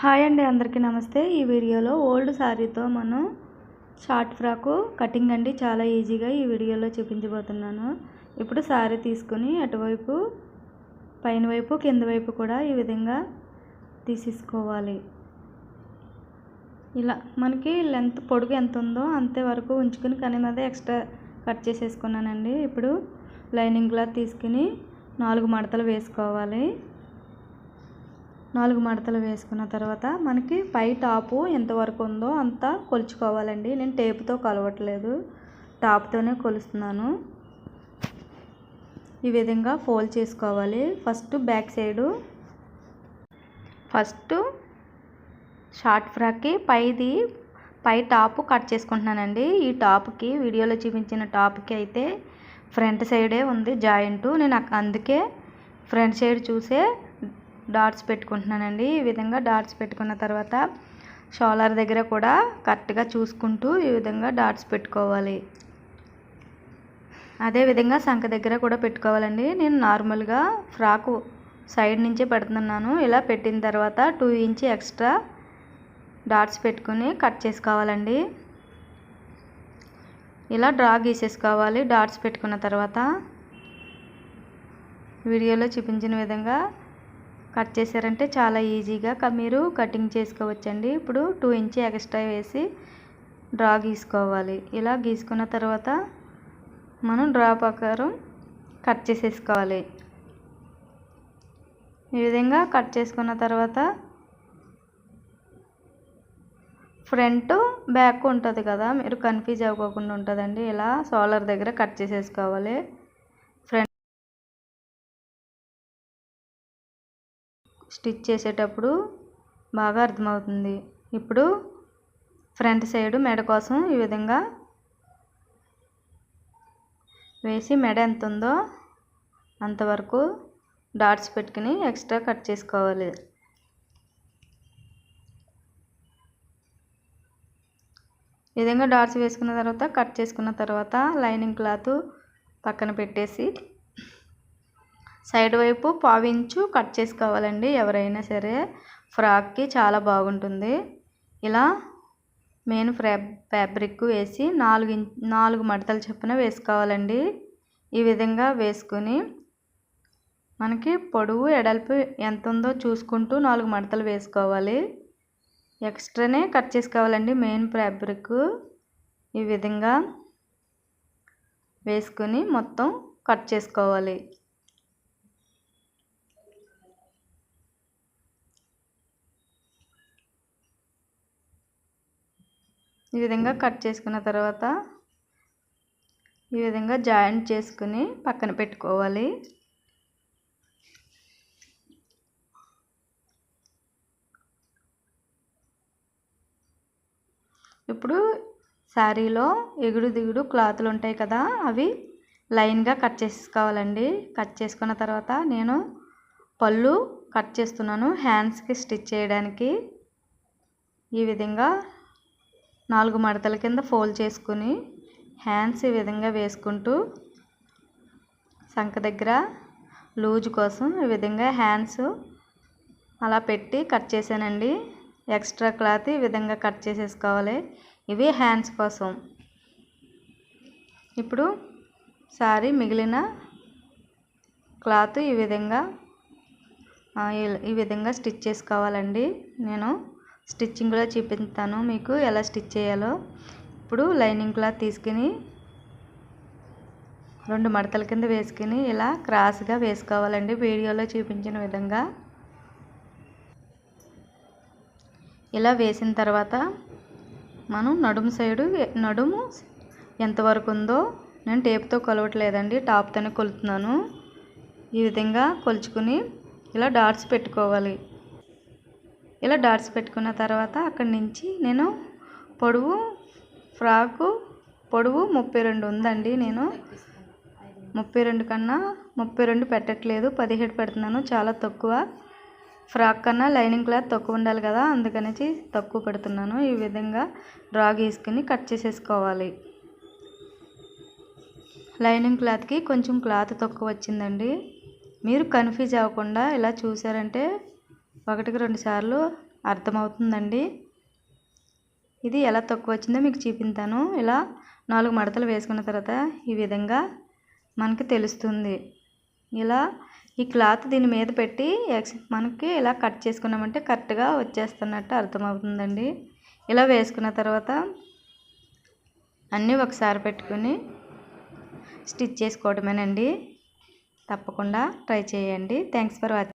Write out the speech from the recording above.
Hi అండి అందరికీ నమస్తే. ఈ వీడియోలో ఓల్డ్ శారీతో మనం షార్ట్ ఫ్రాకు కటింగ్ అండి. చాలా ఈజీగా ఈ వీడియోలో చూపించబోతున్నాను. ఇప్పుడు శారీ తీసుకుని అటువైపు పైన వైపు కింద వైపు కూడా ఈ విధంగా తీసేసుకోవాలి. ఇలా మనకి లెంత్ పొడుగు ఎంత ఉందో అంతే వరకు ఉంచుకుని కానీ మీద ఎక్స్ట్రా కట్ చేసేసుకున్నానండి. ఇప్పుడు లైనింగ్ క్లాత్ తీసుకుని నాలుగు మడతలు వేసుకోవాలి. నాలుగు మడతలు వేసుకున్న తర్వాత మనకి పై టాపు ఎంతవరకు ఉందో అంత కొలుచుకోవాలండి. నేను టేపుతో కొలవట్లేదు. టాప్తోనే కొలుస్తున్నాను. ఈ విధంగా ఫోల్డ్ చేసుకోవాలి. First back side first short ఫ్రాక్కి పైది పై టాప్ కట్ చేసుకుంటున్నానండి. ఈ టాప్కి వీడియోలో చూపించిన టాప్కి అయితే ఫ్రంట్ సైడే ఉంది జాయింట్. నేను అందుకే ఫ్రంట్ సైడ్ చూసే డాట్స్ పెట్టుకుంటున్నానండి. ఈ విధంగా డాట్స్ పెట్టుకున్న తర్వాత షోలర్ దగ్గర కూడా కరెక్ట్గా చూసుకుంటూ ఈ విధంగా డాట్స్ పెట్టుకోవాలి. అదే విధంగా సంఖ దగ్గర కూడా పెట్టుకోవాలండి. నేను నార్మల్గా ఫ్రాకు సైడ్ నుంచే పెడుతున్నాను. ఇలా పెట్టిన తర్వాత టూ ఇంచ్ ఎక్స్ట్రా డాట్స్ పెట్టుకుని కట్ చేసుకోవాలండి. ఇలా డ్రా గీసేసుకోవాలి డాట్స్ పెట్టుకున్న తర్వాత. వీడియోలో చూపించిన విధంగా కట్ చేశారంటే చాలా ఈజీగా మీరు కటింగ్ చేసుకోవచ్చండి. ఇప్పుడు టూ ఇంచ్ ఎక్స్ట్రా వేసి డ్రా గీసుకోవాలి. ఇలా గీసుకున్న తర్వాత మనం డ్రా ప్రకారం కట్ చేసేసుకోవాలి. ఈ విధంగా కట్ చేసుకున్న తర్వాత ఫ్రంట్ బ్యాక్ ఉంటుంది కదా మీరు కన్ఫ్యూజ్ అవ్వకుండా ఉంటుందండి. ఇలా సోలర్ దగ్గర కట్ చేసేసుకోవాలి. స్టిచ్ చేసేటప్పుడు బాగా అర్థమవుతుంది. ఇప్పుడు ఫ్రంట్ సైడ్ మెడ కోసం ఈ విధంగా వేసి మెడ ఎంత ఉందో అంతవరకు డాట్స్ పెట్టుకుని ఎక్స్ట్రా కట్ చేసుకోవాలి. ఈ విధంగా డాట్స్ వేసుకున్న తర్వాత కట్ చేసుకున్న తర్వాత లైనింగ్ క్లాత్ పక్కన పెట్టేసి సైడ్ వైపు పావించు కట్ చేసుకోవాలండి ఎవరైనా సరే. ఫ్రాక్కి చాలా బాగుంటుంది. ఇలా మెయిన్ ఫ్రా ఫ్యాబ్రిక్ వేసి నాలుగు నాలుగు మడతలు చొప్పున వేసుకోవాలండి. ఈ విధంగా వేసుకుని మనకి పొడవు ఎడల్పు ఎంత ఉందో చూసుకుంటూ నాలుగు మడతలు వేసుకోవాలి. ఎక్స్ట్రానే కట్ చేసుకోవాలండి మెయిన్ ఫ్యాబ్రిక్. ఈ విధంగా వేసుకుని మొత్తం కట్ చేసుకోవాలి. ఈ విధంగా కట్ చేసుకున్న తర్వాత ఈ విధంగా జాయింట్ చేసుకుని పక్కన పెట్టుకోవాలి. ఇప్పుడు శారీలో ఎగుడు దిగుడు క్లాతులు ఉంటాయి కదా అవి లైన్గా కట్ చేసుకోవాలండి. కట్ చేసుకున్న తర్వాత నేను పళ్ళు కట్ చేస్తున్నాను హ్యాండ్స్కి స్టిచ్ చేయడానికి. ఈ విధంగా నాలుగు మడతల కింద ఫోల్డ్ చేసుకుని హ్యాండ్స్ ఈ విధంగా వేసుకుంటూ సంఖ దగ్గర లూజ్ కోసం ఈ విధంగా హ్యాండ్స్ అలా పెట్టి కట్ చేశానండి. ఎక్స్ట్రా క్లాత్ ఈ విధంగా కట్ చేసేసుకోవాలి. ఇవి హ్యాండ్స్ కోసం. ఇప్పుడు సారీ మిగిలిన క్లాత్ ఈ విధంగా ఈ విధంగా స్టిచ్ చేసుకోవాలండి. నేను స్టిచ్చింగ్ కూడా చూపిస్తాను మీకు ఎలా స్టిచ్ చేయాలో. ఇప్పుడు లైనింగ్ క్లాత్ తీసుకుని రెండు మడతల కింద వేసుకుని ఇలా క్రాస్గా వేసుకోవాలండి. వీడియోలో చూపించిన విధంగా. ఇలా వేసిన తర్వాత మనం నడుము సైడు నడుము ఎంతవరకు ఉందో నేను టేప్తో కొలవట్లేదండి. టాప్తోనే కొలుతున్నాను. ఈ విధంగా కొలుచుకుని ఇలా డాట్స్ పెట్టుకోవాలి. ఇలా డాట్స్ పెట్టుకున్న తర్వాత అక్కడి నుంచి నేను పొడవు ఫ్రాకు పొడవు ముప్పై రెండు ఉందండి నేను. ముప్పై రెండు కన్నా ముప్పై రెండు పెట్టట్లేదు పదిహేడు పెడుతున్నాను చాలా తక్కువ. ఫ్రాక్ కన్నా లైనింగ్ క్లాత్ తక్కువ ఉండాలి కదా అందుకనేసి తక్కువ పెడుతున్నాను. ఈ విధంగా డ్రా గీసుకుని కట్ చేసేసుకోవాలి. లైనింగ్ క్లాత్కి కొంచెం క్లాత్ తక్కువ వచ్చిందండి. మీరు కన్ఫ్యూజ్ అవ్వకుండా ఇలా చూసారంటే ఒకటికి రెండు సార్లు అర్థమవుతుందండి. ఇది ఎలా తక్కువ వచ్చిందో మీకు చూపించాను. ఇలా నాలుగు మడతలు వేసుకున్న తర్వాత ఈ విధంగా మనకి తెలుస్తుంది. ఇలా ఈ క్లాత్ దీని మీద పెట్టి ఎక్స్ మనకి ఇలా కట్ చేసుకున్నామంటే కరెక్ట్గా వచ్చేస్తున్నట్టు అర్థమవుతుందండి. ఇలా వేసుకున్న తర్వాత అన్నీ ఒకసారి పెట్టుకుని స్టిచ్ చేసుకోవడమేనండి తప్పకుండా ట్రై చేయండి. Thanks for watching